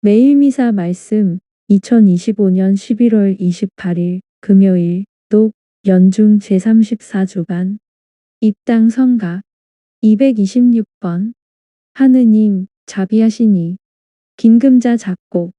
매일 미사 말씀 2025년 11월 28일 금요일 독 연중 제34주간. 입당 성가 226번. 하느님 자비하시니. 긴금자 작곡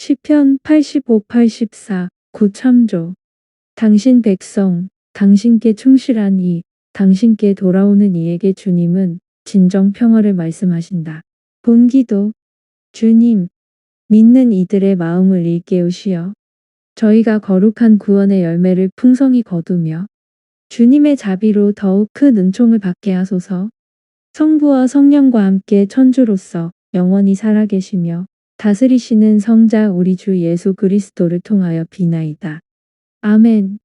시편 85, 84 구참조. 당신 백성 당신께 충실한 이 당신께 돌아오는 이에게 주님은 진정 평화를 말씀하신다. 본기도. 주님 믿는 이들의 마음을 일깨우시어 저희가 거룩한 구원의 열매를 풍성히 거두며 주님의 자비로 더욱 큰 은총을 받게 하소서. 성부와 성령과 함께 천주로서 영원히 살아계시며 다스리시는 성자 우리 주 예수 그리스도를 통하여 비나이다. 아멘.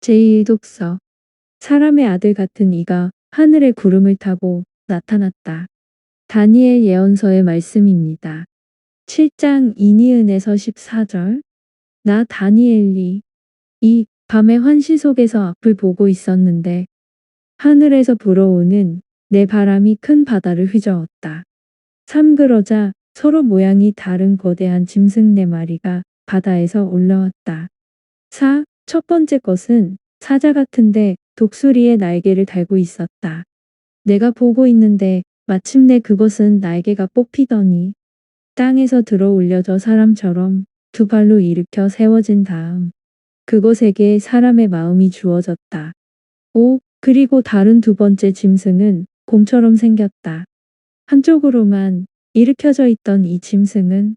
제1독서 사람의 아들 같은 이가 하늘의 구름을 타고 나타났다. 다니엘 예언서의 말씀입니다. 7장 이니은에서 14절 나 다니엘리 이 밤의 환시 속에서 앞을 보고 있었는데 하늘에서 불어오는 내 바람이 큰 바다를 휘저었다. 삼그러자 서로 모양이 다른 거대한 짐승 네 마리가 바다에서 올라왔다. 4. 첫 번째 것은 사자 같은데 독수리의 날개를 달고 있었다. 내가 보고 있는데 마침내 그것은 날개가 뽑히더니 땅에서 들어 올려져 사람처럼 두 발로 일으켜 세워진 다음 그것에게 사람의 마음이 주어졌다. 오, 그리고 다른 두 번째 짐승은 곰처럼 생겼다. 한쪽으로만 일으켜져 있던 이 짐승은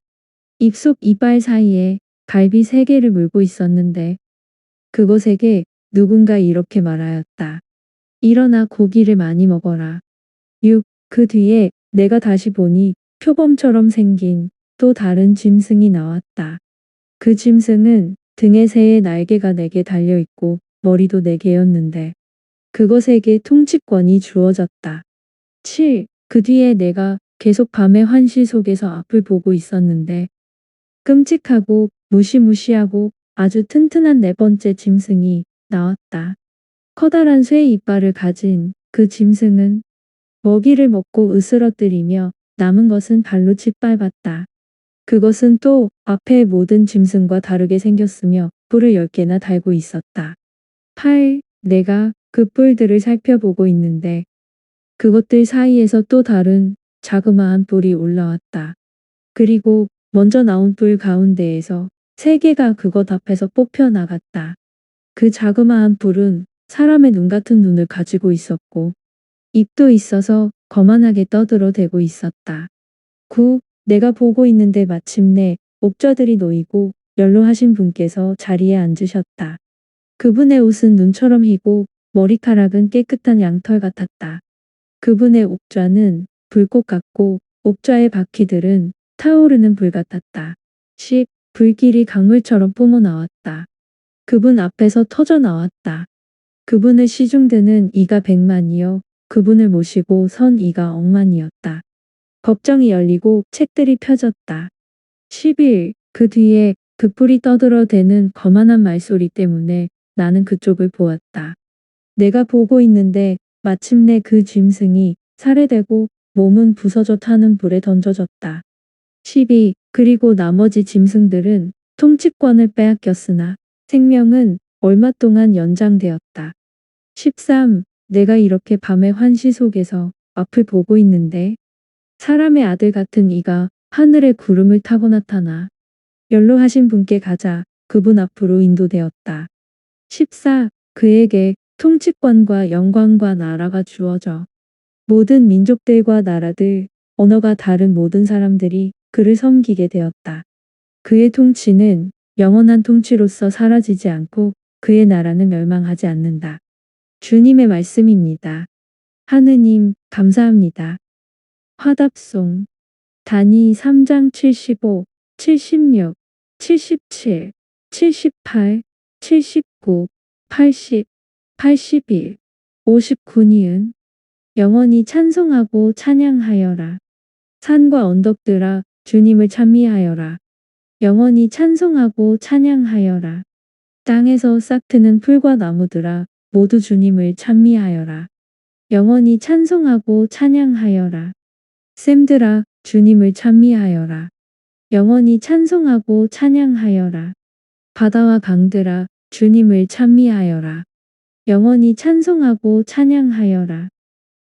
입속 이빨 사이에 갈비 세 개를 물고 있었는데 그것에게 누군가 이렇게 말하였다. 일어나 고기를 많이 먹어라. 6. 그 뒤에 내가 다시 보니 표범처럼 생긴 또 다른 짐승이 나왔다. 그 짐승은 등에 새의 날개가 네 개 달려있고 머리도 네 개였는데 그것에게 통치권이 주어졌다. 7. 그 뒤에 내가 계속 밤의 환시 속에서 앞을 보고 있었는데 끔찍하고 무시무시하고 아주 튼튼한 네 번째 짐승이 나왔다. 커다란 쇠의 이빨을 가진 그 짐승은 먹이를 먹고 으스러뜨리며 남은 것은 발로 짓밟았다. 그것은 또 앞의 모든 짐승과 다르게 생겼으며 뿔을 열 개나 달고 있었다. 8. 내가 그 뿔들을 살펴보고 있는데 그것들 사이에서 또 다른 자그마한 뿔이 올라왔다. 그리고 먼저 나온 뿔 가운데에서 세 개가 그것 앞에서 뽑혀 나갔다. 그 자그마한 뿔은 사람의 눈 같은 눈을 가지고 있었고 입도 있어서 거만하게 떠들어대고 있었다. 9. 내가 보고 있는데 마침내 옥좌들이 놓이고 연로하신 분께서 자리에 앉으셨다. 그분의 옷은 눈처럼 희고 머리카락은 깨끗한 양털 같았다. 그분의 옥좌는 불꽃 같고 옥좌의 바퀴들은 타오르는 불 같았다. 10. 불길이 강물처럼 뿜어 나왔다. 그분 앞에서 터져 나왔다. 그분의 시중드는 이가 백만이요. 그분을 모시고 선 이가 억만이었다. 법정이 열리고 책들이 펴졌다. 11. 그 뒤에 그 뿔이 떠들어 대는 거만한 말소리 때문에 나는 그쪽을 보았다. 내가 보고 있는데 마침내 그 짐승이 살해되고 몸은 부서져 타는 불에 던져졌다. 12. 그리고 나머지 짐승들은 통치권을 빼앗겼으나 생명은 얼마 동안 연장되었다. 13. 내가 이렇게 밤의 환시 속에서 앞을 보고 있는데 사람의 아들 같은 이가 하늘의 구름을 타고 나타나 연로하신 분께 가자 그분 앞으로 인도되었다. 14. 그에게 통치권과 영광과 나라가 주어져 모든 민족들과 나라들, 언어가 다른 모든 사람들이 그를 섬기게 되었다. 그의 통치는 영원한 통치로서 사라지지 않고 그의 나라는 멸망하지 않는다. 주님의 말씀입니다. 하느님, 감사합니다. 화답송 단위 3장 75, 76, 77, 78, 79, 80, 81, 59니은 영원히 찬송하고 찬양하여라. 산과 언덕들아 주님을 찬미하여라. 영원히 찬송하고 찬양하여라. 땅에서 싹트는 풀과 나무들아 모두 주님을 찬미하여라. 영원히 찬송하고 찬양하여라. 샘들아 주님을 찬미하여라. 영원히 찬송하고 찬양하여라. 바다와 강들아 주님을 찬미하여라. 영원히 찬송하고 찬양하여라.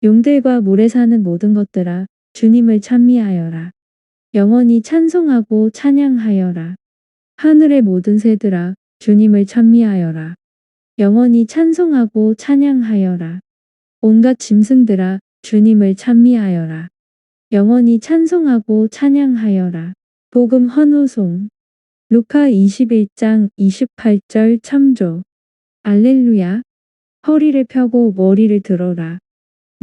용들과 물에 사는 모든 것들아 주님을 찬미하여라. 영원히 찬송하고 찬양하여라. 하늘의 모든 새들아 주님을 찬미하여라. 영원히 찬송하고 찬양하여라. 온갖 짐승들아 주님을 찬미하여라. 영원히 찬송하고 찬양하여라. 복음 헌후송 루카 21장 28절 참조 알렐루야 허리를 펴고 머리를 들어라.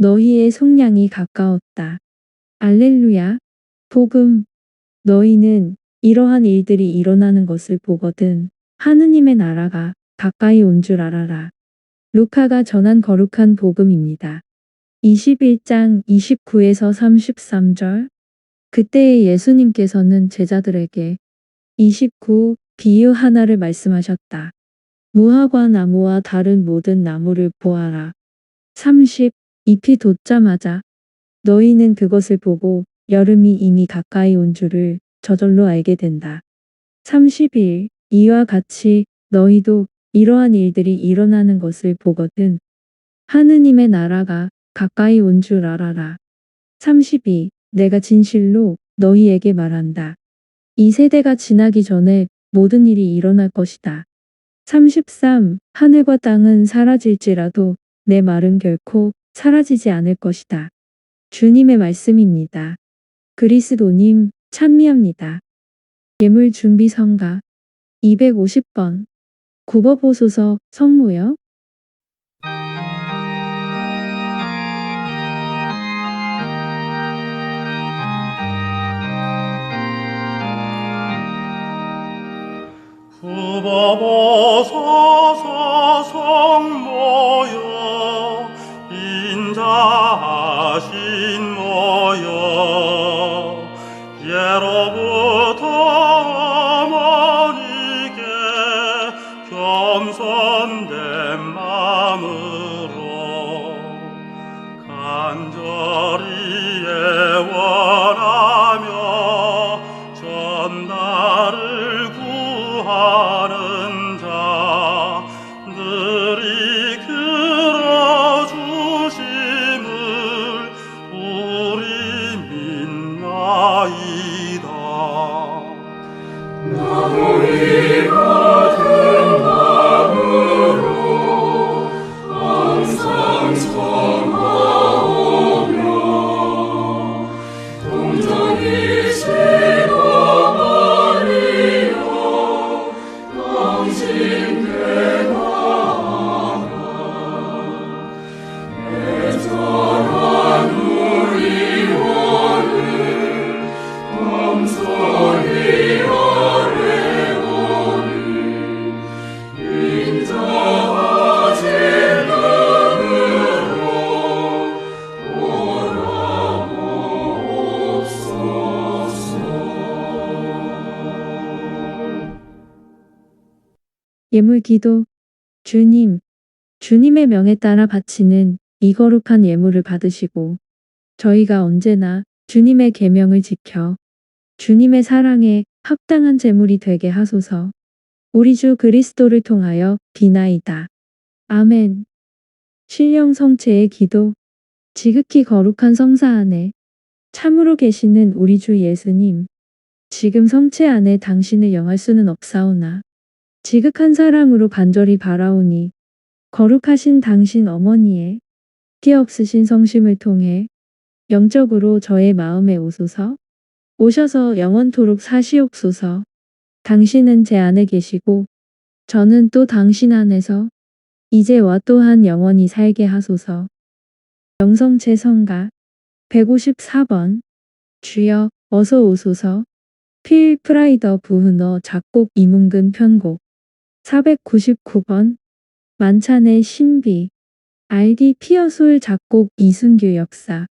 너희의 속량이 가까웠다. 알렐루야 복음 너희는 이러한 일들이 일어나는 것을 보거든 하느님의 나라가 가까이 온 줄 알아라. 루카가 전한 거룩한 복음입니다. 21장 29에서 33절 그때에 예수님께서는 제자들에게 29 비유 하나를 말씀하셨다. 무화과 나무와 다른 모든 나무를 보아라. 30 잎이 돋자마자 너희는 그것을 보고 여름이 이미 가까이 온 줄을 저절로 알게 된다. 31 이와 같이 너희도 이러한 일들이 일어나는 것을 보거든. 하느님의 나라가 가까이 온 줄 알아라. 32. 내가 진실로 너희에게 말한다. 이 세대가 지나기 전에 모든 일이 일어날 것이다. 33. 하늘과 땅은 사라질지라도 내 말은 결코 사라지지 않을 것이다. 주님의 말씀입니다. 그리스도님 찬미합니다. 예물 준비 성가 250번 굽어보소서 성무여 굽어보소서 성모여 인 자하신 모여. 예로부터 당 예물 기도 주님 주님의 명에 따라 바치는 이 거룩한 예물을 받으시고 저희가 언제나 주님의 계명을 지켜 주님의 사랑에 합당한 제물이 되게 하소서. 우리 주 그리스도를 통하여 비나이다. 아멘. 신령 성체의 기도 지극히 거룩한 성사 안에 참으로 계시는 우리 주 예수님 지금 성체 안에 당신을 영할 수는 없사오나 지극한 사랑으로 간절히 바라오니 거룩하신 당신 어머니의 티 없으신 성심을 통해 영적으로 저의 마음에 오소서. 오셔서 영원토록 사시옵소서. 당신은 제 안에 계시고 저는 또 당신 안에서 이제와 또한 영원히 살게 하소서. 영성체 성가 154번. 주여 어서 오소서. 필 프라이더 부흐너 작곡 이문근 편곡 499번 만찬의 신비 RD 피어솔 작곡 이순규 역사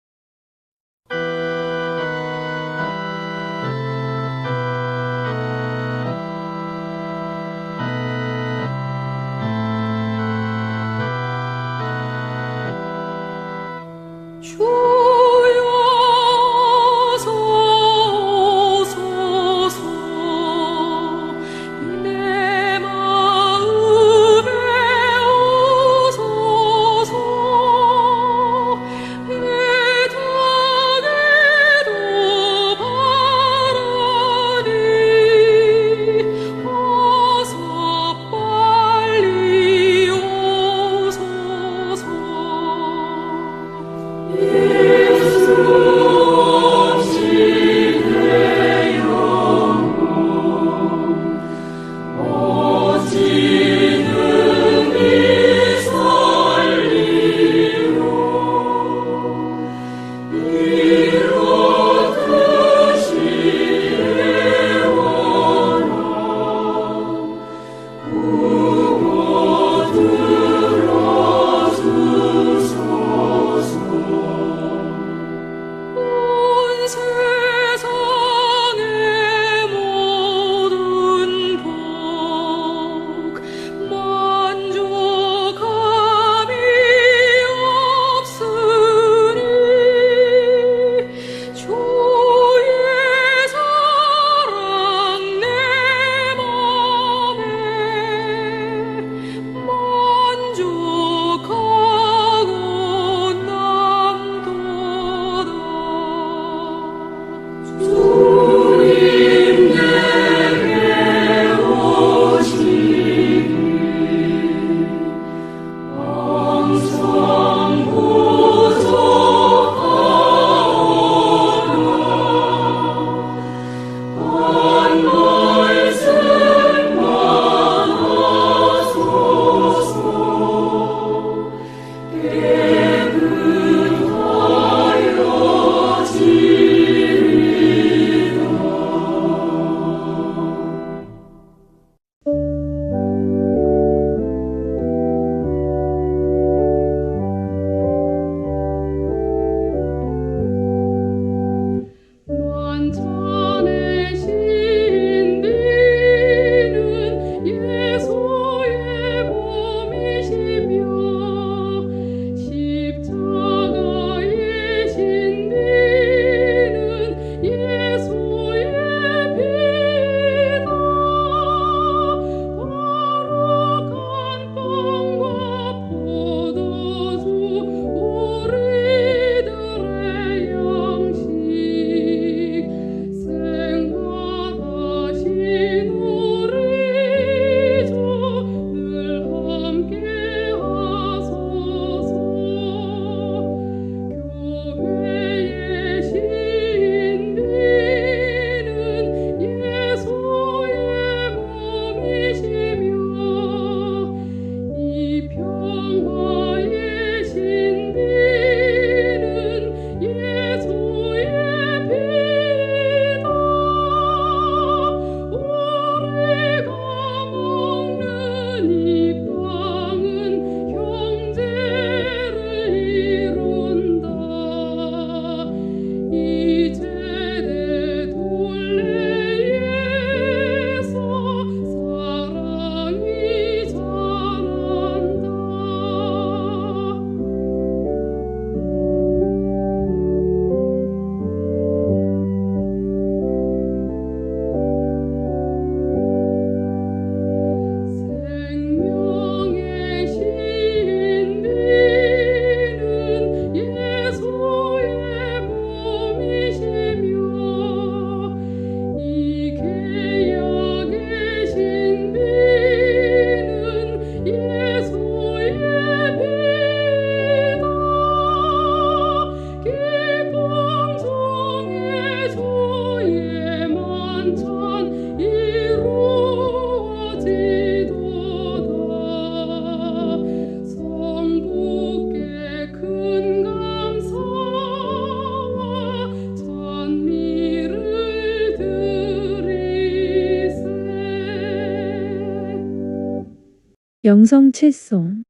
영성채송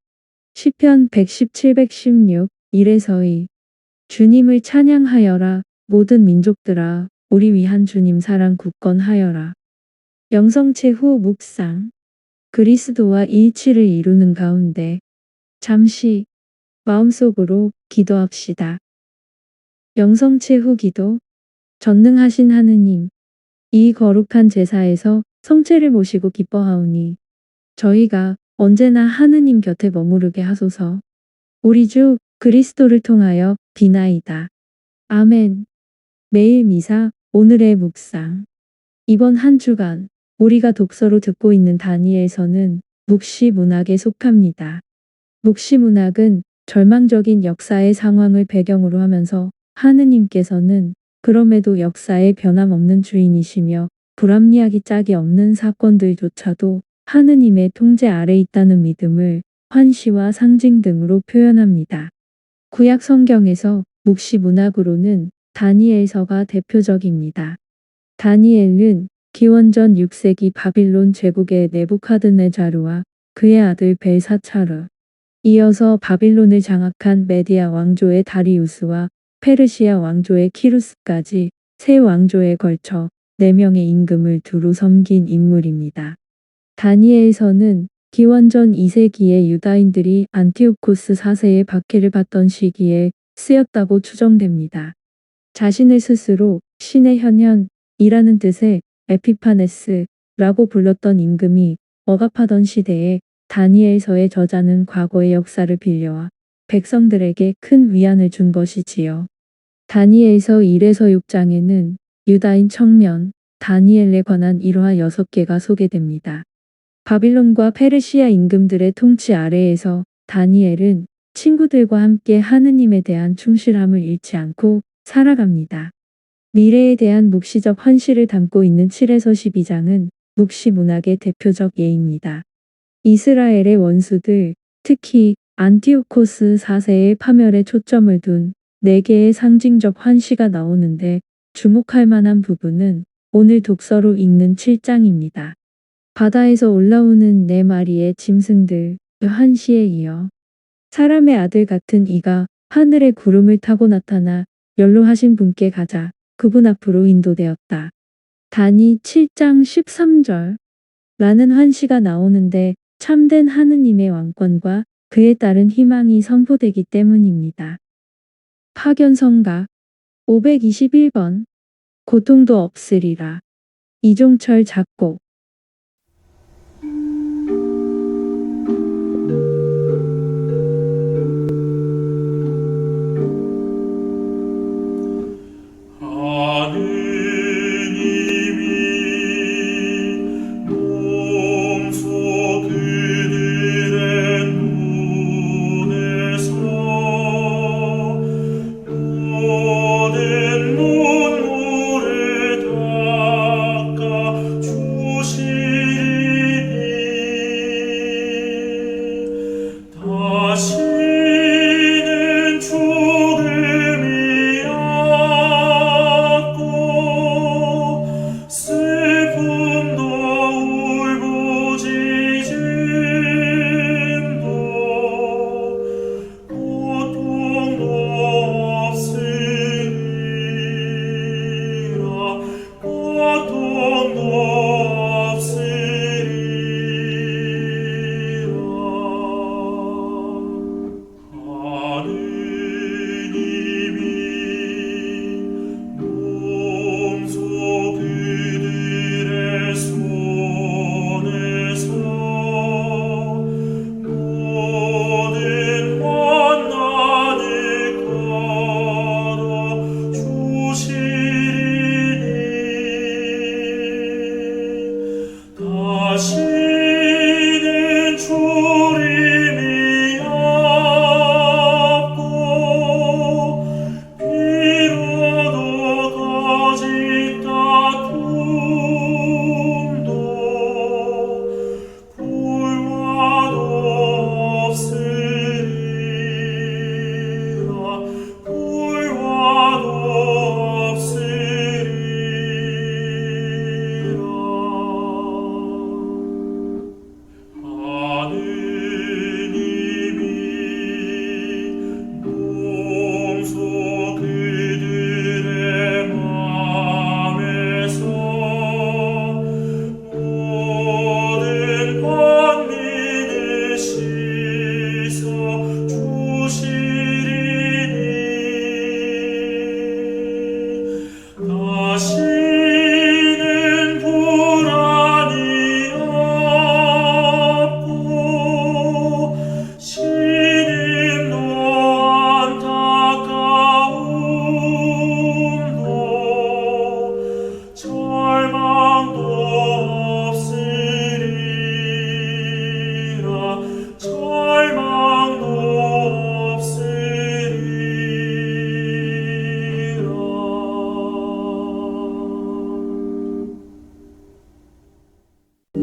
시편 117, 116 1에서 2 주님을 찬양하여라 모든 민족들아 우리 위한 주님 사랑 굳건하여라. 영성체 후 묵상 그리스도와 일치를 이루는 가운데 잠시 마음속으로 기도합시다. 영성체 후 기도 전능하신 하느님 이 거룩한 제사에서 성체를 모시고 기뻐하오니 저희가 언제나 하느님 곁에 머무르게 하소서. 우리 주 그리스도를 통하여 비나이다. 아멘. 매일 미사 오늘의 묵상 이번 한 주간 우리가 독서로 듣고 있는 다니엘서는 묵시 문학에 속합니다. 묵시 문학은 절망적인 역사의 상황을 배경으로 하면서 하느님께서는 그럼에도 역사의 변함없는 주인이시며 불합리하기 짝이 없는 사건들조차도 하느님의 통제 아래 있다는 믿음을 환시와 상징 등으로 표현합니다. 구약 성경에서 묵시 문학으로는 다니엘서가 대표적입니다. 다니엘은 기원전 6세기 바빌론 제국의 네부카드네자르와 그의 아들 벨사차르, 이어서 바빌론을 장악한 메디아 왕조의 다리우스와 페르시아 왕조의 키루스까지 세 왕조에 걸쳐 4명의 임금을 두루 섬긴 인물입니다. 다니엘서는 기원전 2세기에 유다인들이 안티오코스 4세의 박해를 받던 시기에 쓰였다고 추정됩니다. 자신을 스스로 신의 현현이라는 뜻의 에피파네스라고 불렀던 임금이 억압하던 시대에 다니엘서의 저자는 과거의 역사를 빌려와 백성들에게 큰 위안을 준 것이지요. 다니엘서 1에서 6장에는 유다인 청년 다니엘에 관한 일화 6개가 소개됩니다. 바빌론과 페르시아 임금들의 통치 아래에서 다니엘은 친구들과 함께 하느님에 대한 충실함을 잃지 않고 살아갑니다. 미래에 대한 묵시적 헌시를 담고 있는 7에서 12장은 묵시 문학의 대표적 예입니다. 이스라엘의 원수들, 특히 안티오코스 4세의 파멸에 초점을 둔 4개의 상징적 환시가 나오는데 주목할 만한 부분은 오늘 독서로 읽는 7장입니다. 바다에서 올라오는 네 마리의 짐승들, 그 한시에 이어 사람의 아들 같은 이가 하늘의 구름을 타고 나타나 연로하신 분께 가자 그분 앞으로 인도되었다. 단이 7장 13절 라는 환시가 나오는데 참된 하느님의 왕권과 그에 따른 희망이 선포되기 때문입니다. 파견성가 521번 고통도 없으리라 이종철 작곡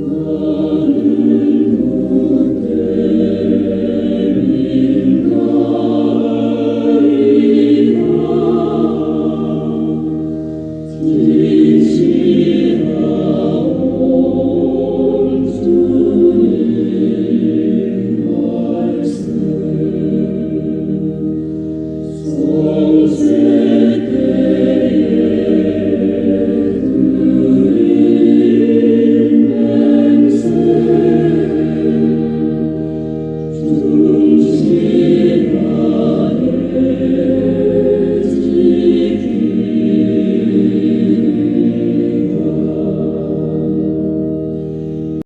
Amen.